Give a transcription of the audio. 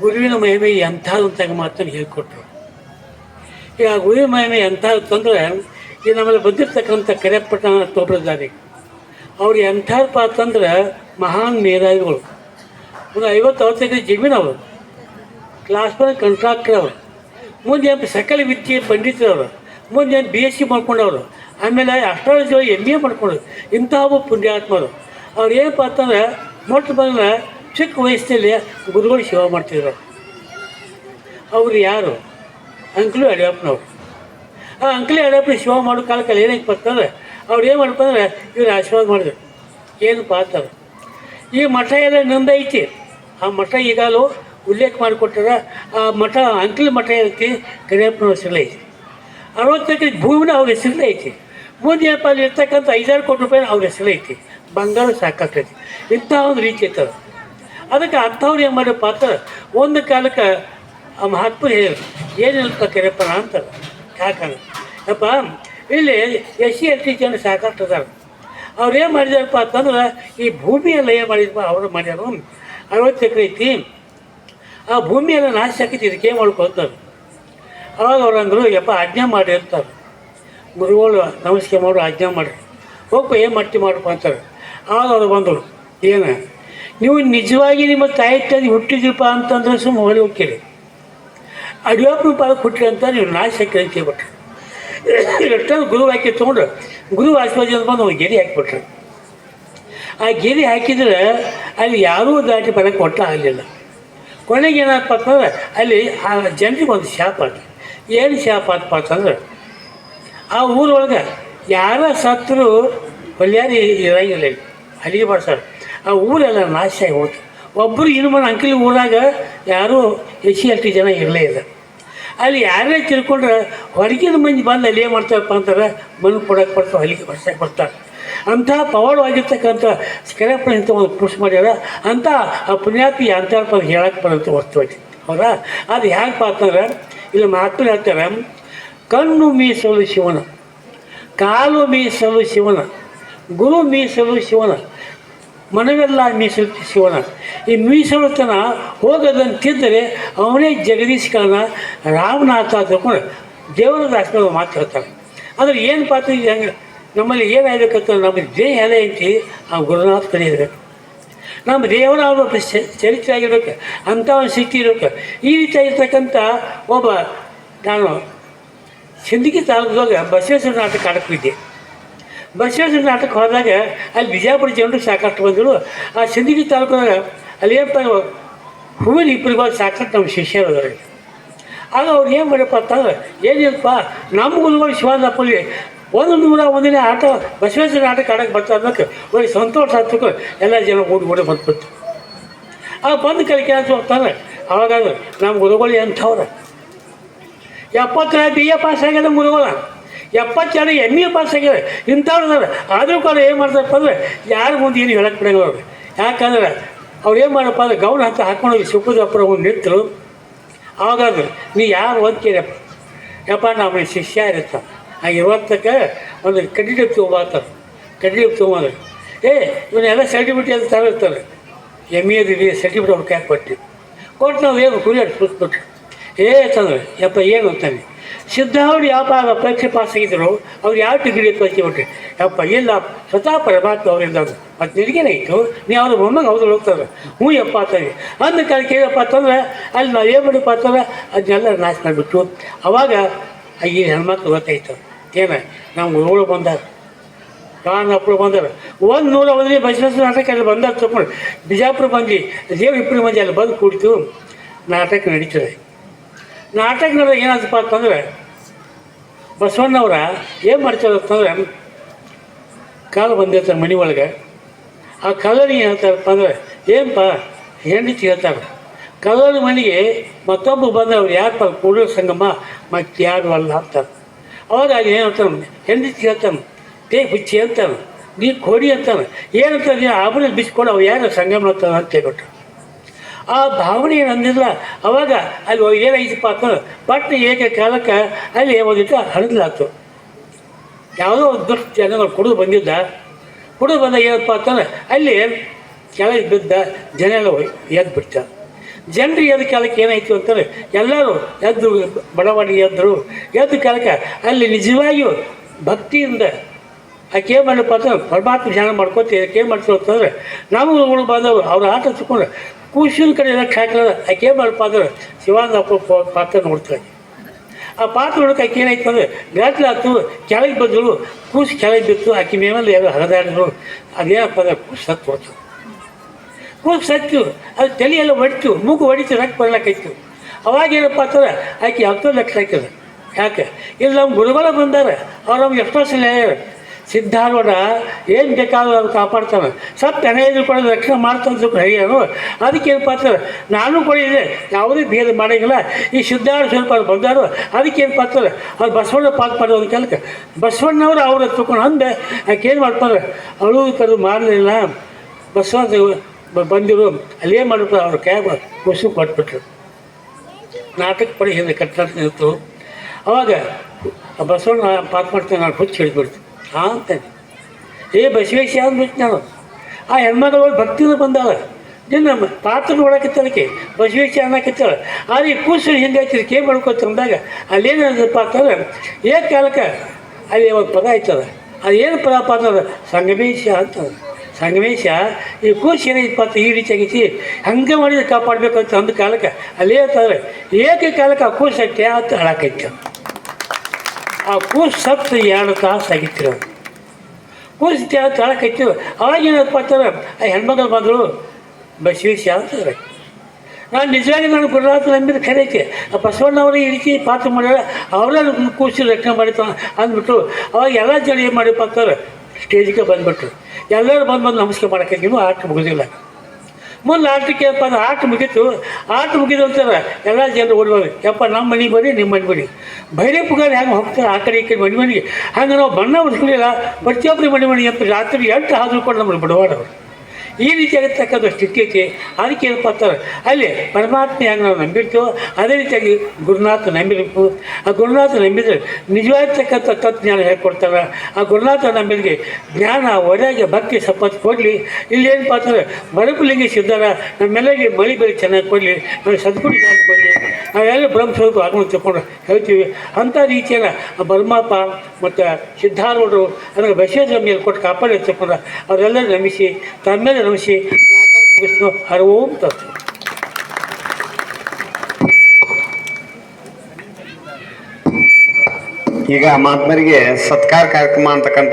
ಗುರುವಿನ ಮಹಿಮೆ ಎಂಥದ್ದು ಅಂತ ಮಾತನ್ನು ಹೇಳ್ಕೊಟ್ರು. ಈಗ ಗುರುವಿನ ಮಹಿಮೆ ಎಂಥದ್ದು ಅಂದರೆ ಈ ನಮ್ಮಲ್ಲಿ ಬಂದಿರತಕ್ಕಂಥ ಕರೆಪಟ್ಟ ತೋಬ್ರದಾರಿ ಅವ್ರು ಎಂಥಪ್ಪ ಅಂತಂದ್ರೆ ಮಹಾನ್ ಮೇಧಾವಿಗಳು. ಒಂದು ಐವತ್ತು ಅವತ್ತೈದು ಜಮೀನು ಅವರು. ಕ್ಲಾಸ್ ಒನ್ ಕಂಟ್ರಾಕ್ಟರ್ ಅವರು. ಮುಂದೆ ಸಕಲ ವಿದ್ಯೆ ಪಂಡಿತರವರು ಮುಂದೆ ಬಿ ಎಸ್ ಸಿ ಮಾಡ್ಕೊಂಡವರು. ಆಮೇಲೆ ಅಷ್ಟಾಲಜಿ ಎಂ ಎ ಮಾಡ್ಕೊಂಡು ಇಂಥ ಒಬ್ಬ ಪುಣ್ಯಾತ್ಮರು. ಅವ್ರು ಏನಪ್ಪ ಅಂತಂದ್ರೆ ಮೊಟ್ಟ ಮೊದಲ ಚಿಕ್ಕ ವಯಸ್ಸಿನಲ್ಲಿ ಗುರುಗಳು ಸೇವೆ ಮಾಡ್ತಿದ್ರು. ಅವರು ಯಾರು? ಅಂಕಲು ಯಡಿಯೂರಪ್ಪನವ್ರು ಆ ಅಂಕ್ಲಿ ಯಡಿಯೂರಪ್ಪನ ಸೇವೆ ಮಾಡೋ ಕಾಲಕ್ಕೆ ಏನಕ್ಕೆ ಬರ್ತಂದ್ರೆ ಅವ್ರು ಏನು ಮಾಡಪ್ಪ ಅಂದ್ರೆ ಇವ್ರು ಆಶೀರ್ವಾದ ಮಾಡಿದ್ರು. ಏನು ಪಾತ್ರ ಈ ಮಠ ಎಲ್ಲ ನಂದೈತಿ ಆ ಮಠ ಈಗಲೂ ಉಲ್ಲೇಖ ಮಾಡಿಕೊಟ್ಟಾರ ಆ ಮಠ, ಅಂಕಲ್ ಮಠ ಐತಿ ಕರಿಯಪ್ಪನ ಹೆಸರಲ್ಲೇ ಐತಿ. ಅರವತ್ತಕ್ಕೆ ಭೂಮಿನ ಅವ್ರ ಹೆಸರಲ್ಲೇ ಐತಿ. ಮುಂದೆ ಏನಪ್ಪ ಅಲ್ಲಿ ಇರ್ತಕ್ಕಂಥ ಐದಾರು ಕೋಟಿ ರೂಪಾಯಿ ಅವ್ರ ಹೆಸರಲ್ಲೇ ಐತಿ. ಬಂಗಾರ ಸಾಕಾಗ್ತೈತಿ. ಇಂಥ ಒಂದು ರೀತಿ ಐತದ ಅದಕ್ಕೆ ಅಂಥವ್ರು ಏನು ಮಾಡ್ಯಪ್ಪ ಅಂತ ಒಂದು ಕಾಲಕ್ಕೆ ಆ ಮಹಾತ್ಮರು ಹೇಳಿ ಏನಿಲ್ಲಪ್ಪ ಕರಿಯಪ್ಪನ ಅಂತಾರೆ ಯಾಕಂದ್ರೆ ಯಪ್ಪ ಇಲ್ಲಿ ಎಸ್ ಸಿ ಎಸ್ ಟಿ ಜನ ಸಾಕಷ್ಟು ಅದಾರ ಅವ್ರು ಏನು ಮಾಡಿದಾರಪ್ಪ ಅಂತಂದ್ರೆ, ಈ ಭೂಮಿಯೆಲ್ಲ ಏನು ಮಾಡಿದಪ್ಪ ಅವರು ಮಾಡ್ಯಾರು ಅರವತ್ತು ಎಕರೆ ಐತಿ. ಆ ಭೂಮಿಯೆಲ್ಲ ನಾಶ ಆಕೈತಿ, ಇದಕ್ಕೆ ಏನು ಮಾಡ್ಕೊತಾರೆ ಅವಾಗ ಅವ್ರು ಅಂದರು, ಯಪ್ಪ, ಆಜ್ಞೆ ಮಾಡಿ ಅಂತಾರೆ ಗುರುಗಳು ನಮಸ್ಕಾರ ಮಾಡು ಆಜ್ಞೆ ಮಾಡಿರಿ ಹೋಗಪ್ಪ ಏನು ಮಾಡ್ತಿ ಮಾಡಪ್ಪ ಅಂತಾರೆ ಆವಾಗ ಅವ್ರು ಬಂದರು, ಏನು ನೀವು ನಿಜವಾಗಿ ನಿಮ್ಮ ತಾಯಿ ತಂದು ಹುಟ್ಟಿದ್ರಪ್ಪ ಅಂತಂದ್ರೆ ಸುಮ್ಮ ಹೊಳೆ ಹೋಗ್ತೀರಿ. ಅಡಿಯಪ್ಪನ ಪಾದ ಹುಟ್ಟಿರಿ ಅಂತ ನೀವು ನಾಶ ಹಾಕಿ ಅಂತ ಹೇಳ್ಬಿಟ್ರಿ. ಎಷ್ಟೊಂದು ಗುರು ಹಾಕಿ ತೊಗೊಂಡ್ರೆ. ಗುರು ಆಶೀರ್ವಾದ ಬಂದು ಅವ್ರು ಗೆರೆ ಹಾಕಿಬಿಟ್ರು. ಆ ಗೆರೆ ಹಾಕಿದ್ರೆ ಅಲ್ಲಿ ಯಾರೂ ದಾಟಿ ಬರೋಕ್ಕೆ ಒಟ್ಟ ಆಗಲಿಲ್ಲ. ಕೊನೆಗೆ ಏನಪ್ಪ ಅಂತಂದ್ರೆ ಅಲ್ಲಿ ಆ ಜನರಿಗೆ ಒಂದು ಶಾಪ ಆಯ್ತು. ಏನು ಶಾಪ ಆತಪ್ಪ ಅಂತಂದ್ರೆ ಆ ಊರೊಳಗೆ ಯಾರ ಸತ್ರು ಹೊಲ್ಯಾರಿ ಇರಂಗಿಲ್ಲ ಅಲ್ಲಿಗೆ ಬರ್ತಾರೆ ಆ ಊರೆಲ್ಲ ನಾಶ ಆಗಿ ಒಬ್ಬರು ಇನ್ನು ಮನೆ ಅಂಕಲಿ ಊರಾಗ ಯಾರೂ ಎಸ್ ಸಿ ಎಲ್ ಟಿ ಜನ ಇರಲೇ ಇಲ್ಲ. ಅಲ್ಲಿ ಯಾರೇ ತಿಳ್ಕೊಂಡ್ರೆ ಹೊರಗಿನ ಮಂದಿ ಬಂದು ಅಲ್ಲಿ ಏನು ಮಾಡ್ತಾರಪ್ಪ ಅಂತಾರೆ, ಮಣ್ಣು ಕೊಡೋಕೆ ಬರ್ತಾರೆ ಹೊಲಿಗೆ ಬರ್ಸಕ್ಕೆ ಬರ್ತಾರೆ. ಅಂಥ ಪವಾಡವಾಗಿರ್ತಕ್ಕಂಥ ಸ್ಕ್ರಾಪ್ನ ಇಂಥ ಒಂದು ಪುರುಷ ಮಾಡ್ಯಾರ. ಅಂತ ಆ ಪುಣ್ಯಾತಿ ಅಂತಾರಪ್ಪ ಅದು ಹೇಳಕ್ಕೆ ಬರೋಂಥ ವಸ್ತು ಐತಿ. ಹೌದಾ? ಅದು ಹೇಗಪ್ಪ ಅಂತಂದ್ರೆ ಇಲ್ಲಿ ಮಾತು ಹೇಳ್ತಾರೆ, ಕಣ್ಣು ಮೀಸಲು ಶಿವನ, ಕಾಲು ಮೀಸಲು ಶಿವನ, ಗುರು ಮೀಸಲು ಶಿವನ ಮನವೆಲ್ಲ ಮೀಸಲು ಶಿವನ ಈ ಮೀಸಲುತನ ಹೋಗದಂತಿದ್ದರೆ ಅವನೇ ಜಗದೀಶ್ ಕಾನ ರಾಮನಾಥ ತಗೊಂಡು ದೇವರ ದಾಸಗಳು ಮಾತು ಹೇಳ್ತಾರೆ ಆದರೆ ಏನು ಪಾತ್ರ ಇದೆ ಹಂಗೆ? ನಮ್ಮಲ್ಲಿ ಏನಾಗಬೇಕಂತ ನಮ್ಮ ದೇಹ ಎಲೆ ಐತಿ ಆ ಗುರುನಾಥ ಕಲಿಯಬೇಕು ನಮ್ಮ ದೇವರ ಒಬ್ಬ ಚರಿತ್ರೆ ಆಗಿರ್ಬೇಕು, ಅಂಥ ಒಂದು ಶಕ್ತಿ ಇರಬೇಕು. ಈ ರೀತಿ ಆಗಿರ್ತಕ್ಕಂಥ ಒಬ್ಬ ನಾನು ಸಿಂದಗಿ ತಾಲೂಕದಾಗ ಬಸವೇಶ್ವರ ನಾಟಕ ಬಿದ್ದೆ ಬಸವೇಶ್ವರ ನಾಟಕ ಹೋದಾಗ ಅಲ್ಲಿ ಬಿಜಾಪುರ ಜನರು ಸಾಕಷ್ಟು ಬಂದರು. ಆ ಸಿಂದಗಿ ತಾಲೂಕಿನಾಗ ಅಲ್ಲಿ ಏನಪ್ಪ ಹೂವಿನ ಇಬ್ಬರಿಗೂ ಸಾಕಷ್ಟು ನಮ್ಮ ಶಿಷ್ಯರು ಅದಾರ. ಆಗ ಅವ್ರು ಏನು ಮಾಡ್ಯಪ್ಪ ಅಂತಂದ್ರೆ ಏನಿಲ್ಲಪ್ಪ ನಮ್ಮ ಗುರುಗಳು ಶಿವಾನಪ್ಪಲ್ಲಿ ಒಂದು ನೂರ ಒಂದನೇ ಆಟ ಬಸವೇಶ್ವರ ನಾಟಕ ಆಡಕ್ಕೆ ಬರ್ತಾ ಅದಕ್ಕೆ ಒಳ್ಳೆ ಸಂತೋಷ ಆಗ್ತಕ್ಕೆ ಎಲ್ಲ ಜನ ಓಡಿ ಓಡಿ ಬಂದ್ಬಿಟ್ಟು ಆಗ ಬಂದು ಕಲಿಕೆ ಅಂತ ಹೋಗ್ತಾರೆ ಅವಾಗ ನಮ್ಮ ಗುರುಗಳು ಎಂಥವ್ರ? ಎಪ್ಪತ್ತರ ಬಿ ಎ ಪಾಸ್ ಆಗ್ಯದ ಗುರುಗಳ. ಎಪ್ಪತ್ತೆರಡು ಎಂ ಎ ಪಾಸ್ ಆಗಿದೆ ಇಂಥವ್ರು ಆದರೂ ಕೂಡ ಏನು ಮಾಡ್ತಾರಪ್ಪ ಅಂದ್ರೆ ಯಾರು ಮುಂದೆ ಏನು ಹೇಳಕ್ಕೆ ಬಿಡಂಗ ಅವ್ರು. ಯಾಕಂದ್ರೆ ಅವ್ರು ಏನು ಮಾಡಪ್ಪ ಅಂದ್ರೆ ಗೌನ ಹಂತ ಹಾಕೊಂಡು ಸುಖದಪ್ಪರ ಒಂದು ನಿಂತರು ಆವಾಗಾದ್ರೆ ನೀ ಯಾರು ಓದ್ತೀರಪ್ಪ ಯಪ್ಪ ನಮ್ಮ ಶಿಷ್ಯ ಇರುತ್ತ. ಆ ಇವತ್ತಕ್ಕೆ ಒಂದು ಕಡ್ಡಿ ಡಬ್ಬಿ ತೊಗೊಂಬರ್ತಾರೆ ಕಡ್ಡಿ ತೊಗೊಂಬಂದ್ರೆ. ಏ, ಇವನ್ನೆಲ್ಲ ಸರ್ಟಿಫಿಕೇಟ್ ಅಂತ ತರಿರ್ತಾರೆ ಎಂ ಎ ಸರ್ಟಿಫಿಕೇಟ್ ಅವ್ರು ಕ್ಯಾಕ್ ಕೊಟ್ಟು ಕೊಟ್ಟು ನಾವು ಏನು ಕುರಿಯಾಡಿ ಕೂತ್ಬಿಟ್ರು ಏ ತಂದ್ರೆ ಯಪ್ಪ, ಏನು ಅಂತಾನೆ. ಸಿದ್ಧಾವಳಿ ಯಾವ ಪಾದ ಪರೀಕ್ಷೆ ಪಾಸ್ ಆಗಿದ್ರು ಅವ್ರು ಯಾವ ಡಿಗ್ರಿ ಬಿಟ್ರಿ ಯಪ್ಪ, ಇಲ್ಲ, ಸ್ವತಃ ಪರಮಾತ್ಮ ಅವರಿಂದ ಮತ್ತು ನಿನಗೇನಾಯಿತು ನೀ ಅವ್ರ ಮೊಮ್ಮಗ ಹೌದು ಹೋಗ್ತಾರೆ ಹ್ಞೂ ಯಪ್ಪ ಅಂತಾರೆ ಅಂದ ಕಾಲಕ್ಕೆ ಏನಪ್ಪ ಅಂತಂದ್ರೆ, ಅಲ್ಲಿ ನಾವು ಏನು ಮಾಡಿಪ್ಪ ಅಂತಂದ್ರೆ, ಅದನ್ನೆಲ್ಲ ನಾಶ ಮಾಡಿಬಿಟ್ಟು ಅವಾಗ ಈ ಹೆಣ್ಮಕ್ಳು ಗೊತ್ತಾಯ್ತು. ಏನ ನಮ್ಮ ಬಂದಾರ. ನಾನು ಅಪ್ಪಳು ಬಂದಾರ. ಒಂದು ನೂರ ಒಂದನೇ ಬಸವೇಶ್ವರ ನಾಟಕ ಅಲ್ಲಿ ಬಂದಾಗ ತಗೊಂಡು ಬಿಜಾಪುರ ಬಂದು ದೇವ್ರ ಇಬ್ಬರು ಮಂದಿ ಅಲ್ಲಿ ಬಂದು ಕೂಡಿತು. ನಾಟಕ ನಡೀತದೆ. ನಾಟಕ ಏನಂತಪ್ಪ ಅಂತಂದರೆ ಬಸವಣ್ಣವ್ರ ಏನು ಮಾಡ್ತಾರೆ ಅಂತಂದ್ರೆ ಕಾಲು ಬಂದಿರ್ತಾರೆ ಮನೆ ಒಳಗೆ. ಆ ಕಲ್ಲರಿಗೆ ಹೇಳ್ತಾರಪ್ಪ ಅಂದ್ರೆ ಏನಪ್ಪ ಹೆಂಡತಿ ಹೇಳ್ತಾರೆ. ಕಲ್ಲರ ಮನೆಗೆ ಮತ್ತೊಬ್ಬ ಬಂದ ಅವ್ರು ಯಾರಪ್ಪ ಕೂಡಲ ಸಂಗಮ ಮತ್ತೆ ಯಾರು ಅಲ್ಲ ಅಂತಾರೆ. ಅವಾಗ ಏನು ಹೇಳ್ತಾನೆ ಹೆಂಡತಿ ಹೇಳ್ತಾನೆ ತೇ ಹುಚ್ಚಿ ಅಂತಾನೆ ನೀ ಕೊಡಿ ಅಂತಾನೆ ಏನಂತ ನೀನು ಆಭರಣ ಬಿಚ್ಕೊಂಡು ಅವ್ರು ಯಾರು ಸಂಗಮ ಅಂತಾನೆ ಅಂತ ಹೇಳ್ಬಿಟ್ರು. ಆ ಭಾವನೆ ಏನು ಅಂದಿಲ್ಲ ಅವಾಗ ಅಲ್ಲಿ ಏನಾಯ್ತಪ್ಪ ಅಂತಂದ್ರೆ ಪಟ್ಟ ಏಕಕಾಲಕ್ಕೆ ಅಲ್ಲಿ ಒಂದಿಟ್ಟು ಹರಿದ್ಲಾತು ಯಾವುದೋ ಒಂದು ದುಷ್ಟ ಜನಗಳು ಕುಡಿದು ಬಂದಿದ್ದ. ಕುಡಿದು ಬಂದ ಏನಪ್ಪ ಅಂತಂದ್ರೆ ಅಲ್ಲಿ ಕೆಳಗೆ ಬಿದ್ದ ಜನ ಎಲ್ಲ ಎದ್ದು ಬಿಡ್ತ ಜನರು ಎದ್ದು ಕಾಲಕ್ಕೆ ಏನಾಯ್ತು ಅಂತಂದ್ರೆ ಎಲ್ಲರೂ ಎದ್ದು ಬಡವಣಿ ಎದ್ದರು ಎದ್ದು ಕಾಲಕ್ಕೆ ಅಲ್ಲಿ ನಿಜವಾಗಿಯೂ ಭಕ್ತಿಯಿಂದ ಆಕೆ ಏನು ಮಾಡಪ್ಪ ಅಂತಂದ್ರೆ ಪರಮಾತ್ಮ ಧ್ಯಾನ ಮಾಡ್ಕೋತೀವಿ ಏನು ಮಾಡ್ತೀವಿ ಅಂತಂದ್ರೆ, ನಮಗೆ ಬಂದವರು ಅವ್ರ ಆಟ ಕೂಸಿನ ಕಡೆ ಲಕ್ಷ ಹಾಕಿಲ್ಲ ಆಕೆ ಮಾಡಪ್ಪ ಅಂದ್ರೆ ಶಿವಾನಂದ ಅಪ್ಪ ಪಾತ್ರ ನೋಡ್ತಾಳೆ ಆ ಪಾತ್ರ ನೋಡಕ್ಕೆ ಆಕೆ ಏನಾಯ್ತು ಅಂದ್ರೆ ಗಾಟ್ಲ ಆಯ್ತು ಕೆಳಗೆ ಬಂದಳು, ಕೂಸು ಕೆಳಗೆ ಬಿತ್ತು, ಆಕೆ ಮೇಲೆ ಯಾರು ಹರಿದಾಡಿದ್ರು ಅದೇನಪ್ಪ ಅಂದ್ರೆ ಕೂಸು ಸತ್ತು ಹೋಯ್ತು. ಕೂಸು ಸತ್ತು, ಅದು ತಲೆಯೆಲ್ಲ ಹೊಡಿತು ಮೂಗು ಹೊಡಿತು ರಕ್ತ ಬರ್ಲಾಕೈತು. ಅವಾಗ ಏನಪ್ಪ ಅಂತಂದ್ರೆ ಆಕೆ ಹತ್ತು ಲಕ್ಷ ಹಾಕಿದ ಯಾಕೆ? ಇಲ್ಲಿ, ನಮ್ಮ ಗುರುಗಳ ಬಂದಾರೆ. ಅವ್ರು ನಮ್ಗೆ ಎಷ್ಟೋ ಸಲ ಸಿದ್ಧಾರೂಢ ಏನು ಬೇಕಾದರೂ ಅವ್ರು ಕಾಪಾಡ್ತಾನೆ. ಸತ್ತು ಹಣ ಕೂಡ ರಕ್ಷಣೆ ಮಾಡ್ತಾನೆ ಹೇಳು ಅದಕ್ಕೆ ಏನಪ್ಪ ಅಂತಾರೆ ನಾನು ಕೂಡ ಇದೆ, ಯಾವುದೇ ಭೇದ ಮಾಡೋಂಗಿಲ್ಲ ಈ ಸಿದ್ಧಾರ್ಥ ಸ್ವಲ್ಪ ಅವ್ರು ಬಂದಾರು, ಅದಕ್ಕೆ ಏನಪ್ಪ ಅಂತಾರೆ ಅವ್ರು ಬಸವಣ್ಣ ಪಾಕ್ ಒಂದು ಕೆಲಕ್ಕೆ. ಬಸವಣ್ಣವ್ರು ಅವ್ರು ತಗೊಂಡು ಅಂದೆ ಆಕೆ ಏನು ಮಾಡ್ತಾರೆ ಅವಳು ಕರೆದು ಮಾಡಲಿಲ್ಲ ಬಸವ ಬ- ಬಂದಿರು. ಅಲ್ಲೇ ಮಾಡ್ಬಿಟ್ಟು ಅವ್ರ ಕ್ಯಾಬ್ ಕುಸು ಕೊಟ್ಬಿಟ್ರು ನಾಟಕ ಪಡಿ ಹಿಂದೆ ಕಟ್ಟಡ ಇತ್ತು ಅವಾಗ ಬಸವಣ್ಣ ಪಾತ್ ಮಾಡ್ತೇನೆ ನಾನು ಹುಚ್ಚು ಹಿಡಿದ್ಬಿಡ್ತು. ಹಾಂ ಅಂತಾನೆ ಏ ಬಸವೇಶ ಅಂದ್ಬಿಟ್ಟು ಆ ಹೆಣ್ಮಗಳು ಭಕ್ತಿಯಿಂದ ಬಂದಾಳ. ನಿನ್ನ ಪಾತ್ರ ನೋಡಕತ್ತಳಕ್ಕೆ ಬಸವೇಶ ಅನ್ನಕತ್ತಾಳ ಆದರೆ ಈ ಕೂಸು ಹಿಂಗಾಯ್ತು ಕೇ ಮಾಡ್ಕೊತ ಅಂದಾಗ ಅಲ್ಲೇನಪ್ಪ ಅಂತಂದ್ರೆ ಏ ಕಾಲಕ್ಕೆ ಅಲ್ಲಿ ಒಂದು ಪದ ಆಯ್ತದ. ಅದು ಏನು ಪದಪ್ಪ ಅಂತಂದ್ರೆ ಸಂಗಮೇಶ ಅಂತ ಸಂಗಮೇಶ, ಈ ಕೂಸು ಏನೈತಪ್ಪ ಅಂತ ಈ ರೀತಿ ಆಗೈತಿ, ಹಂಗೆ ಮಾಡಿದ್ರೆ ಕಾಪಾಡಬೇಕು ಅಂತ ಅಂದ ಕಾಲಕ್ಕೆ ಅಲ್ಲೇ ಅಂತಂದ್ರೆ ಏಕ ಕಾಲಕ್ಕೆ ಆ ಕೂಸು ಅಂತ ಹಾಳಾಕೈತೆ ಆ ಕೂಸು ಸತ್ತು ಎರಡು ತಾಸು ಆಗಿತ್ತು. ಅದು ಕೂಸು ತಾಳಕೈತಿ ಅವಾಗ ಏನಪ್ಪ ಅಂತಂದ್ರೆ ಆ ಹೆಣ್ಮಗಳು ಬಂದರು ಬಸವೇಶ ಅಂತಾರೆ ನಾನು ನಿಜವಾಗಿ ನಾನು ಗುರುನಾಥ ನಂಬಿದ ಕರೆಯಕ್ಕೆ ಆ ಬಸವಣ್ಣವರು ಈ ರೀತಿ ಪಾತ್ರ ಮಾಡ್ಯಾರ ಅವರೇ ಕೂಸಿ ರಕ್ಷಣೆ ಮಾಡಿತ ಅಂದ್ಬಿಟ್ಟು ಅವಾಗ ಎಲ್ಲ ಜನ ಏನು ಮಾಡಿಪ್ಪ ಅಂತಾರೆ ಸ್ಟೇಜಿಗೆ ಬಂದುಬಿಟ್ರು. ಎಲ್ಲರೂ ಬಂದು ಬಂದು ನಮಸ್ಕಾರ ಮಾಡೋಕ್ಕೆ ನೀವು ಆಟ ಮುಗಿದಿಲ್ಲ. ಮುಂದೆ ಆಟಕ್ಕೆ ಏನಪ್ಪ ಅಂದ್ರೆ ಆಟ ಮುಗೀತು. ಆಟ ಮುಗಿದು ಅಂತಾರೆ ಎಲ್ಲ ಜನರು ಓಡುವಾಗ ಯಪ್ಪ ನಮ್ಮ ಮನೆಗೆ ಬರ್ರಿ ನಿಮ್ಮ ಮನೆ ಬನ್ನಿ. ಪುಗಾರ ಹೆಂಗೆ ಹೋಗ್ತಾರೆ ಆ ಕಡೆ ಈ ಕಡೆ ಮನೆ ಮನೆಗೆ. ಹಂಗೆ ನಾವು ಬಣ್ಣ ಉಳಿಸ್ಕೊಳ್ಳಿಲ್ಲ ಪ್ರತಿಯೊಬ್ಬರು ಮನೆ ಮನೆಗೆ ರಾತ್ರಿ ಎಂಟು ಹಾದ್ರು ಕೂಡ ನಮ್ಮನ್ನು ಬಿಡವಾಡವ್ರು ಈ ರೀತಿಯಾಗಿರ್ತಕ್ಕಂಥ ಸ್ಥಿತಿ ಐತಿ ಅದಕ್ಕೆ ಏನಪ್ಪ ಅಂತಾರೆ. ಅಲ್ಲಿ ಪರಮಾತ್ಮ ಹೆಂಗೆ ನಾವು ನಂಬಿರ್ತೀವೋ, ಅದೇ ರೀತಿಯಾಗಿ ಗುರುನಾಥ ನಂಬಿರಬೇಕು. ಆ ಗುರುನಾಥ ನಂಬಿದ್ರೆ ನಿಜವಾಗಿರ್ತಕ್ಕಂಥ ತತ್ವಜ್ಞಾನ ಹೇಳ್ಕೊಡ್ತಾರೆ ಆ ಗುರುನಾಥ ನಂಬಿಕೆ ಜ್ಞಾನ ಒಡೆಗೆ ಭಕ್ತಿ ಸಂಪತ್ತು ಕೊಡಲಿ. ಇಲ್ಲಿ ಏನಪ್ಪ ಅಂತಂದ್ರೆ ಬರಪುಲಿಂಗಿ ಸಿದ್ಧಾರ, ನಮ್ಮೆಲ್ಲರಿಗೆ ಮಳಿ ಬೆಳೆ ಚೆನ್ನಾಗಿ ಕೊಡಲಿ. ನಮಗೆ ಸದ್ಗುಣ ಕೊಡಲಿ. ನಾವೆಲ್ಲ ಬ್ರಹ್ಮಸ್ವರೂಪ ಆಗಮನ ತಿಳ್ಕೊಂಡು ಹೇಳ್ತೀವಿ, ಅಂಥ ರೀತಿಯನ್ನು ಪರಮಾತ್ಮ ಮತ್ತು ಸಿದ್ಧಾರೂಢರು ನನಗೆ ವಿಶೇಷ ಮೇಲೆ ಕೊಟ್ಟು ಕಾಪಾಡಿ ತಿಳ್ಕೊಂಡು ಅವರೆಲ್ಲರೂ ನಮಿಸಿ ತಮ್ಮೆಲ್ಲ ನಮಿಸಿ ವಿಷ್ಣು ಹರವೂ ತತ್ವ ಈಗ ಮಹಾತ್ಮರಿಗೆ ಸತ್ಕಾರ ಕಾರ್ಯಕ್ರಮ ಅಂತಕ್ಕಂಥ